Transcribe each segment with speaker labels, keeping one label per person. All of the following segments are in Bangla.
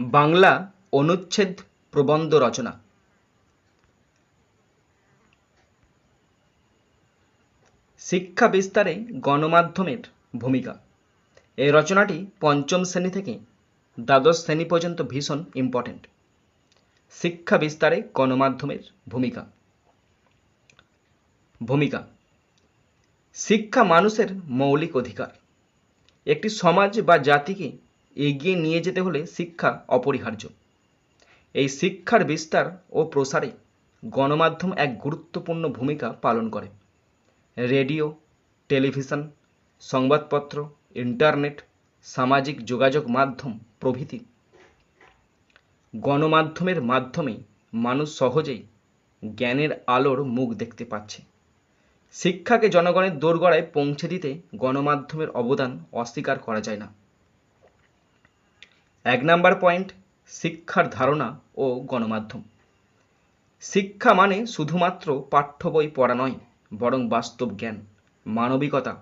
Speaker 1: বাংলা অনুচ্ছেদ প্রবন্ধ রচনা। শিক্ষা বিস্তারে গণমাধ্যমের ভূমিকা। এই রচনাটি পঞ্চম শ্রেণি থেকে দ্বাদশ শ্রেণি পর্যন্ত ভীষণ ইম্পর্ট্যান্ট শিক্ষা বিস্তারে গণমাধ্যমের ভূমিকা। ভূমিকা। শিক্ষা মানুষের মৌলিক অধিকার। একটি সমাজ বা জাতিকে এগিয়ে নিয়ে যেতে হলে শিক্ষা অপরিহার্য। এই শিক্ষার বিস্তার ও প্রসারে গণমাধ্যম এক গুরুত্বপূর্ণ ভূমিকা পালন করে। রেডিও, টেলিভিশন, সংবাদপত্র, ইন্টারনেট, সামাজিক যোগাযোগ মাধ্যম প্রভৃতি। গণমাধ্যমের মাধ্যমে মানুষ সহজেই জ্ঞানের আলোর মুখ দেখতে পাচ্ছে। শিক্ষাকে জনগণের দোরগড়ায় পৌঁছে দিতে গণমাধ্যমের অবদান অস্বীকার করা যায় না। এক নাম্বার পয়েন্ট, শিক্ষার ধারণা ও গণমাধ্যম। শিক্ষা মানে শুধুমাত্র পাঠ্য বই পড়া নয়, বরং বাস্তব জ্ঞান, মানবিকতা,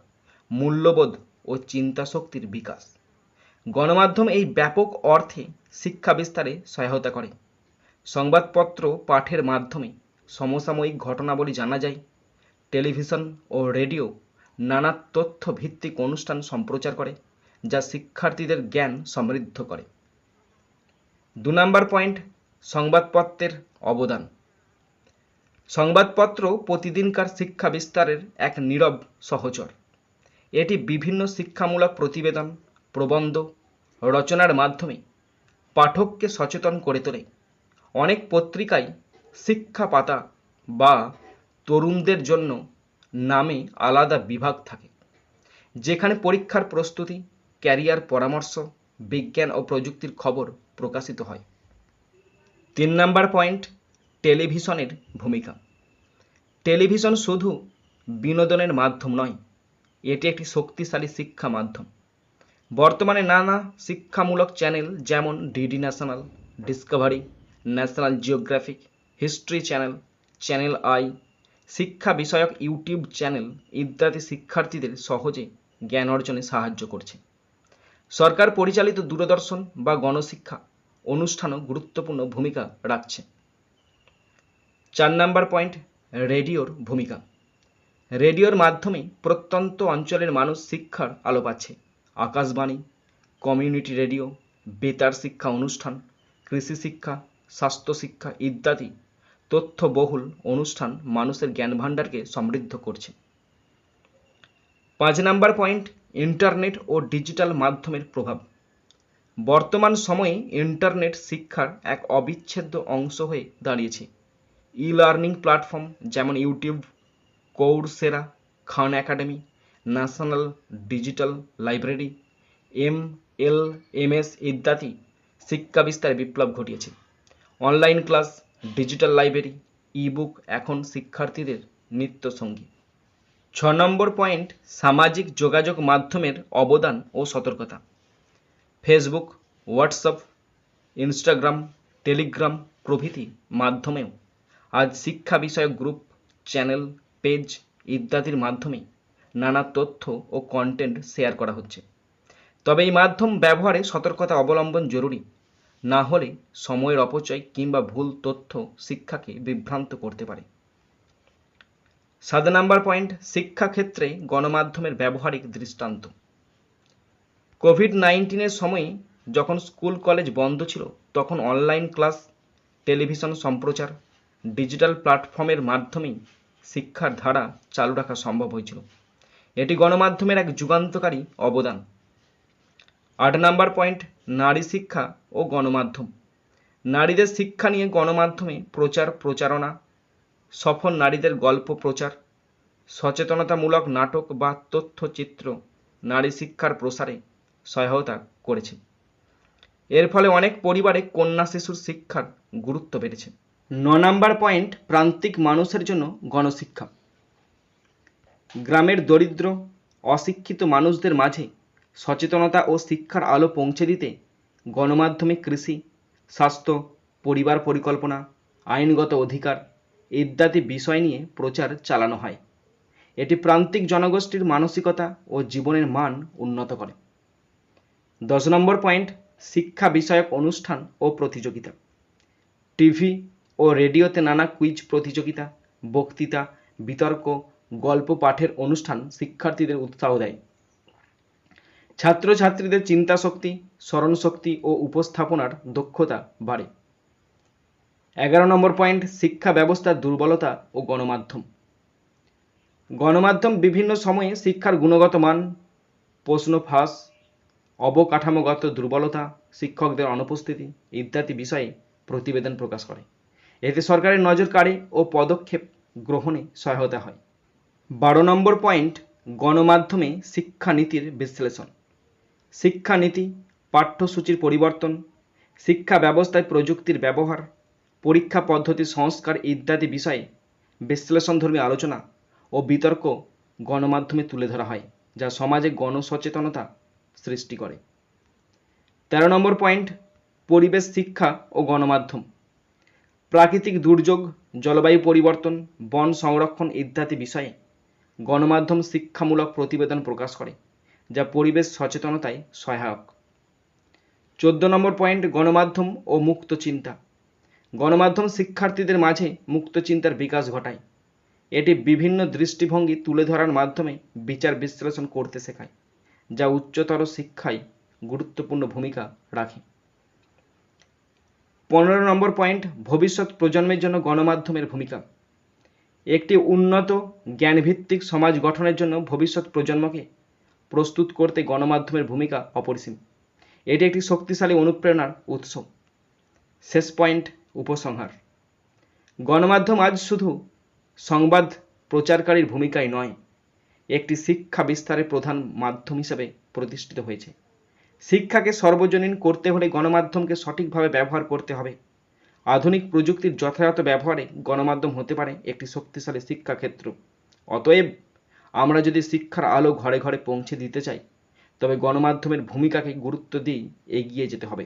Speaker 1: মূল্যবোধ ও চিন্তাশক্তির বিকাশ। গণমাধ্যম এই ব্যাপক অর্থে শিক্ষা বিস্তারে সহায়তা করে। সংবাদপত্র পাঠের মাধ্যমে সমসাময়িক ঘটনাবলী জানা যায়, টেলিভিশন ও রেডিও নানা তথ্য ভিত্তিক অনুষ্ঠান সম্প্রচার করে যা শিক্ষার্থীদের জ্ঞান সমৃদ্ধ করে। দু নম্বর পয়েন্ট, সংবাদপত্রের অবদান। সংবাদপত্র প্রতিদিনকার শিক্ষা বিস্তারের এক নীরব সহচর। এটি বিভিন্ন শিক্ষামূলক প্রতিবেদন, প্রবন্ধ, রচনার মাধ্যমে পাঠককে সচেতন করে তোলে। অনেক পত্রিকায় শিক্ষা পাতা বা তরুণদের জন্য নামে আলাদা বিভাগ থাকে, যেখানে পরীক্ষার প্রস্তুতি ক্যারিয়ার পরামর্শ, বিজ্ঞান ও প্রযুক্তির খবর প্রকাশিত হয়। তিন নাম্বার পয়েন্ট, টেলিভিশনের ভূমিকা। টেলিভিশন শুধু বিনোদনের মাধ্যম নয়, এটি একটি শক্তিশালী শিক্ষা মাধ্যম। বর্তমানে নানা শিক্ষামূলক চ্যানেল যেমন DD National, Discovery, National Geographic, History Channel channel I, শিক্ষা বিষয়ক ইউটিউব চ্যানেল ইত্যাদি শিক্ষার্থীদের সহজে জ্ঞান অর্জনে সাহায্য করছে। সরকার পরিচালিত দূরদর্শন বা গণশিক্ষা অনুষ্ঠানও গুরুত্বপূর্ণ ভূমিকা রাখছে। চার নাম্বার পয়েন্ট, রেডিওর ভূমিকা। রেডিওর মাধ্যমে প্রত্যন্ত অঞ্চলের মানুষ শিক্ষার আলো পাচ্ছে। আকাশবাণী, কমিউনিটি রেডিও, বেতার শিক্ষা অনুষ্ঠান, কৃষি শিক্ষা, স্বাস্থ্য শিক্ষা ইত্যাদি তথ্যবহুল অনুষ্ঠান মানুষের জ্ঞান ভাণ্ডারকে সমৃদ্ধ করছে। পাঁচ নাম্বার পয়েন্ট ইন্টারনেট ও ডিজিটাল মাধ্যমের প্রভাব। বর্তমান সময়ে ইন্টারনেট শিক্ষার এক অবিচ্ছেদ্য অংশ হয়ে দাঁড়িয়েছে। ই লার্নিং প্ল্যাটফর্ম যেমন YouTube Coursera Khan Academy National Digital Library M L M S ইত্যাদি শিক্ষা বিস্তারে বিপ্লব ঘটিয়েছে। Online class digital library e book এখন শিক্ষার্থীদের নিত্য সঙ্গী ছ নম্বর পয়েন্ট, সামাজিক যোগাযোগ মাধ্যমের অবদান ও সতর্কতা। ফেসবুক হোয়াটসঅ্যাপ ইনস্টাগ্রাম টেলিগ্রাম প্রভৃতি মাধ্যমেও আজ শিক্ষা বিষয়ক গ্রুপ চ্যানেল পেজ ইত্যাদির মাধ্যমে নানা তথ্য ও কন্টেন্ট শেয়ার করা হচ্ছে। তবে এই মাধ্যম ব্যবহারে সতর্কতা অবলম্বন জরুরি। না হলে সময়ের অপচয় কিংবা ভুল তথ্য শিক্ষাকে বিভ্রান্ত করতে পারে। সাত নাম্বার পয়েন্ট, শিক্ষাক্ষেত্রে গণমাধ্যমের ব্যবহারিক দৃষ্টান্ত। কোভিড নাইন্টিনের সময়ে যখন স্কুল, কলেজ বন্ধ ছিল, তখন অনলাইন ক্লাস, টেলিভিশন সম্প্রচার, ডিজিটাল প্ল্যাটফর্মের মাধ্যমেই শিক্ষার ধারা চালু রাখা সম্ভব হয়েছিল। এটি গণমাধ্যমের এক যুগান্তকারী অবদান। আট নাম্বার পয়েন্ট, নারী শিক্ষা ও গণমাধ্যম। নারীদের শিক্ষা নিয়ে গণমাধ্যমে প্রচার প্রচারণা সফল নারীদের গল্প প্রচার, সচেতনতামূলক নাটক বা তথ্যচিত্র নারী শিক্ষার প্রসারে সহায়তা করেছে। এর ফলে অনেক পরিবারে কন্যা শিশুর শিক্ষার গুরুত্ব বেড়েছে। ন নাম্বার পয়েন্ট, প্রান্তিক মানুষের জন্য গণশিক্ষা। গ্রামের দরিদ্র, অশিক্ষিত মানুষদের মাঝে সচেতনতা ও শিক্ষার আলো পৌঁছে দিতে গণমাধ্যমে কৃষি, স্বাস্থ্য, পরিবার পরিকল্পনা, আইনগত অধিকার ইত্যাদি বিষয় নিয়ে প্রচার চালানো হয়। এটি প্রান্তিক জনগোষ্ঠীর মানসিকতা ও জীবনের মান উন্নত করে। দশ নম্বর পয়েন্ট, শিক্ষা বিষয়ক অনুষ্ঠান ও প্রতিযোগিতা। টিভি ও রেডিওতে নানা কুইজ প্রতিযোগিতা, বক্তৃতা, বিতর্ক, গল্প পাঠের অনুষ্ঠান শিক্ষার্থীদের উৎসাহ দেয়। ছাত্রছাত্রীদের চিন্তাশক্তি, স্মরণশক্তি ও উপস্থাপনার দক্ষতা বাড়ে। এগারো নম্বর পয়েন্ট, শিক্ষা ব্যবস্থার দুর্বলতা ও গণমাধ্যম। গণমাধ্যম বিভিন্ন সময়ে শিক্ষার গুণগত মান, প্রশ্ন ফাঁস, অবকাঠামোগত দুর্বলতা, শিক্ষকদের অনুপস্থিতি ইত্যাদি বিষয়ে প্রতিবেদন প্রকাশ করে। এতে সরকারের নজর কাড়ে ও পদক্ষেপ গ্রহণে সহায়তা হয়। বারো নম্বর পয়েন্ট, গণমাধ্যমে শিক্ষানীতির বিশ্লেষণ। শিক্ষানীতি, পাঠ্যসূচির পরিবর্তন, শিক্ষা ব্যবস্থায় প্রযুক্তির ব্যবহার পরীক্ষা পদ্ধতি, সংস্কার ইত্যাদি বিষয়ে বিশ্লেষণধর্মী আলোচনা ও বিতর্ক গণমাধ্যমে তুলে ধরা হয়, যা সমাজে গণসচেতনতা সৃষ্টি করে। তেরো নম্বর পয়েন্ট, পরিবেশ, শিক্ষা ও গণমাধ্যম। প্রাকৃতিক দুর্যোগ, জলবায়ু পরিবর্তন, বন সংরক্ষণ ইত্যাদি বিষয়ে গণমাধ্যম শিক্ষামূলক প্রতিবেদন প্রকাশ করে, যা পরিবেশ সচেতনতায় সহায়ক। চোদ্দ নম্বর পয়েন্ট, গণমাধ্যম ও মুক্ত চিন্তা। গণমাধ্যম শিক্ষার্থীদের মাঝে মুক্ত চিন্তার বিকাশ ঘটায়। এটি বিভিন্ন দৃষ্টিভঙ্গি তুলে ধরার মাধ্যমে বিচার বিশ্লেষণ করতে শেখায়, যা উচ্চতর শিক্ষায় গুরুত্বপূর্ণ ভূমিকা রাখে। পনেরো নম্বর পয়েন্ট, ভবিষ্যৎ প্রজন্মের জন্য গণমাধ্যমের ভূমিকা। একটি উন্নত, জ্ঞানভিত্তিক সমাজ গঠনের জন্য ভবিষ্যৎ প্রজন্মকে প্রস্তুত করতে গণমাধ্যমের ভূমিকা অপরিসীম। এটি একটি শক্তিশালী অনুপ্রেরণার উৎস। শেষ পয়েন্ট উপসংহার। গণমাধ্যম আজ শুধু সংবাদ প্রচারকারীর ভূমিকায় নয়, একটি শিক্ষা বিস্তারের প্রধান মাধ্যম হিসেবে প্রতিষ্ঠিত হয়েছে। শিক্ষাকে সর্বজনীন করতে হলে গণমাধ্যমকে সঠিকভাবে ব্যবহার করতে হবে। আধুনিক প্রযুক্তির যথাযথ ব্যবহারে গণমাধ্যম হতে পারে একটি শক্তিশালী শিক্ষাক্ষেত্র। অতএব আমরা যদি শিক্ষার আলো ঘরে ঘরে পৌঁছে দিতে চাই, তবে গণমাধ্যমের ভূমিকাকে গুরুত্ব দিয়েই এগিয়ে যেতে হবে।